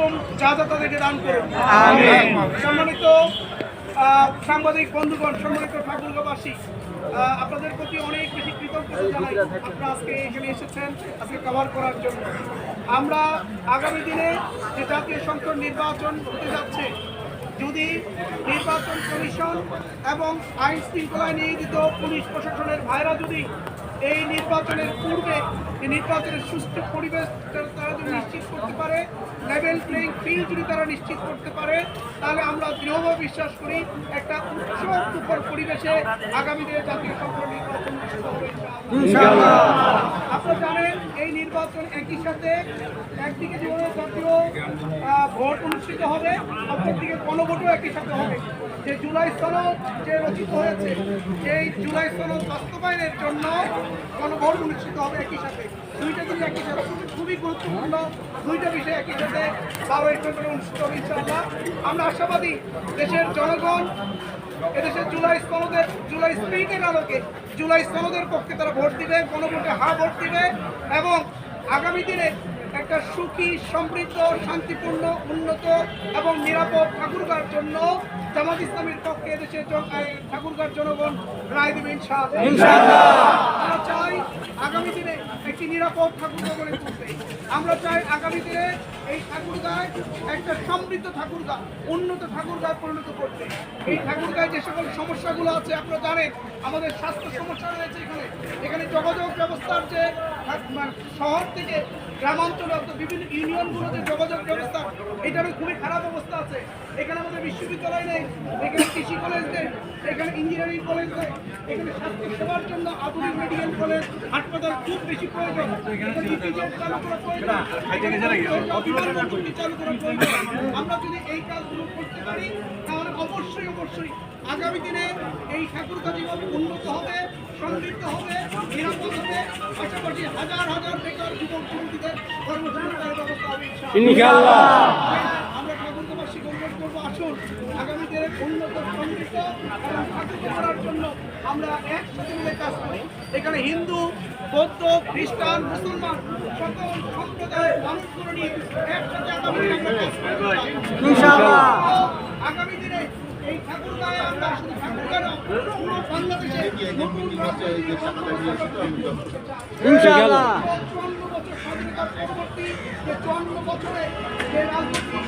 হুকুম যা যা তাদেরকে দান করুন। সম্মানিত সাংবাদিক বন্ধুগণ সম্মানিত ঠাকুরগাঁবাসী আপনাদের প্রতি অনেক বেশি কৃতজ্ঞতা জানাই আপনারা আজকে এখানে এসেছেন আজকে কভার করার জন্য। আমরা আগামী দিনে যে জাতীয় সংসদ নির্বাচন হতে যাচ্ছে যদি নির্বাচন কমিশন এবং আইন শৃঙ্খলায় নিয়োজিত পুলিশ প্রশাসনের ভাইরা যদি এই নির্বাচনের পূর্বে এই নির্বাচনের সুষ্ঠু পরিবেশ যদি নিশ্চিত করতে পারে লেভেল প্লেইং ফিল্ড যদি তারা নিশ্চিত করতে পারে তাহলে আমরা দৃঢ়ভাবে বিশ্বাস করি একটা উৎসব মুখর পরিবেশে আগামী দিনে জাতীয় সংসদ নির্বাচন আপনারা জানেন এই নির্বাচন একই সাথে একদিকে যেভাবে জাতীয় ভোট অনুষ্ঠিত হবে অপরদিকে গণভোটও একই সাথে হবে। যে জুলাই সনদ যে রচিত হয়েছে সেই জুলাই সনদ বাস্তবায়নের জন্য গণভোট অনুষ্ঠিত হবে একই সাথে। দুইটা জিনিস একই সাথে খুবই- গুরুত্বপূর্ণ দুইটা বিষয় একই সাথে বারোই ফেব্রুয়ারি অনুষ্ঠিত হবে আমরা আশাবাদী দেশের জনগণ, এদেশের জুলাই সনদের জুলাই স্পিরিটের আলোকে জুলাই সনদের পক্ষে তারা ভোট দিবে, গণভোটে হা ভোট দিবে এবং আগামী দিনে একটা সুখী, সমৃদ্ধ, শান্তিপূর্ণ, উন্নত এবং নিরাপদ ঠাকুরগার জন্য জামাত ইসলামের পক্ষে এদেশের ঠাকুরগার জনগণ রায় দেবে ইনশাআল্লাহ। আমরা চাই আগামী দিনে একটি নিরাপদ ঠাকুরগা গড়ে তুলতে আমরা চাই আগামী দিনে এই ঠাকুরগায় একটা সমৃদ্ধ ঠাকুরগা উন্নত ঠাকুরগায় পরিণত করতে। এই ঠাকুরগায় যে সকল সমস্যাগুলো আছে আপনারা জানেন আমাদের স্বাস্থ্য সমস্যা রয়েছে এখানে। এখানে যোগাযোগ ব্যবস্থার যে মানে শহর থেকে গ্রামাঞ্চলে অর্থাৎ বিভিন্ন ইউনিয়নগুলোতে যোগাযোগ ব্যবস্থা এটারও খুবই খারাপ অবস্থা আছে। এখানে আমাদের বিশ্ববিদ্যালয় নেই। এখানে কৃষি কলেজ এখানে ইঞ্জিনিয়ারিং কলেজ নেই এখানে স্বাস্থ্য সেবার জন্য আধুনিক মেডিকেল কলেজ হাসপাতাল খুব বেশি প্রয়োজন। চালু করা প্রয়োজন। এখানে অভিভাবক প্রযুক্তি চালু করা প্রয়োজন। আমরা যদি এই কাজগুলো করতে পারি তাহলে অবশ্যই অবশ্যই আগামী দিনে এই জীবন উন্নত হবে সমৃদ্ধ হবে নিরাপদ হবে পাশাপাশি হাজার হাজার বেকার যুবক যুবতীদের কর্মসংস্থানের ব্যবস্থা হবে। ইনশাআল্লাহ। আমরা ঠাকুরগাবাসী অনুরোধ করব আসুন। আগামী দিনে উন্নত সমৃদ্ধ এবং করার জন্য আমরা একসাথে মিলে কাজ করি। এখানে হিন্দু বৌদ্ধ খ্রিস্টান মুসলমান সকল সম্প্রদায়ের মানুষগুলো নিয়ে একসাথে আগামী দিনে এই ঠাকুরগাঁয়ে আমরা শুধু ঠাকুরগাঁ পুরো বাংলাদেশে নতুন চুয়ান্ন বছর স্বাধীনতার পরবর্তী যে চুয়ান্ন বছরে যে রাজনৈতিক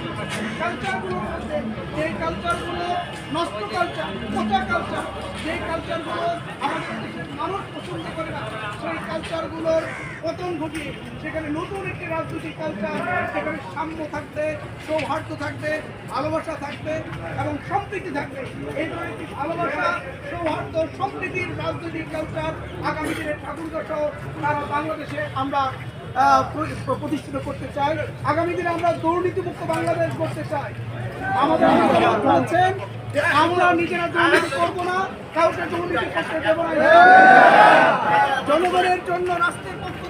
কালচারগুলোর মধ্যে যে কালচারগুলো নষ্ট কালচার পচা কালচার যে কালচারগুলো আমাদের দেশের মানুষ পছন্দ করে না সেই কালচারগুলোর পতন ঘটিয়ে সেখানে নতুন একটি রাজনৈতিক কালচার সেখানে সাম্য থাকবে সৌহার্দ্য থাকবে ভালোবাসা থাকবে এবং সম্প্রীতি থাকবে এই ধরনের একটি ভালোবাসা সৌহার্দ্য সম্প্রীতির রাজনৈতিক কালচার আগামী দিনে ঠাকুরগাঁ সহ সারা বাংলাদেশে আমরা প্রতিষ্ঠিত করতে চাই। আগামী দিনে আমরা দুর্নীতিমুক্ত বাংলাদেশ করতে চাই। আমাদের বলছেন, আমরা নিজেরা দুর্নীতি করব না, কাউকে দুর্নীতি করতে দেবো না। জনগণের জন্য রাষ্ট্রের পক্ষ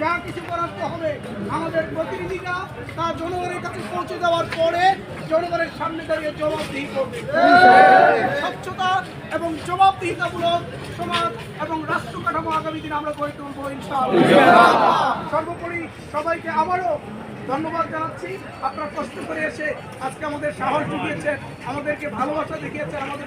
যা কিছু করাতে হবে। আমাদের প্রতিনিধিরা তা জনগণের কাছে পৌঁছে দেওয়ার পরে জনগণের সামনে দাঁড়িয়ে জবাবদিহি করবে। স্বচ্ছতা এবং জবাবদিহিতামূলক সমাজ এবং রাষ্ট্র কাঠামো আগামী দিনে আমরা গড়ে তুলবো সর্বোপরি সবাইকে আবারও ধন্যবাদ জানাচ্ছি। আপনারা কষ্ট করে এসে আজকে আমাদের সাহস জুগিয়েছেন, আমাদেরকে ভালোবাসা দেখিয়েছেন, আমাদের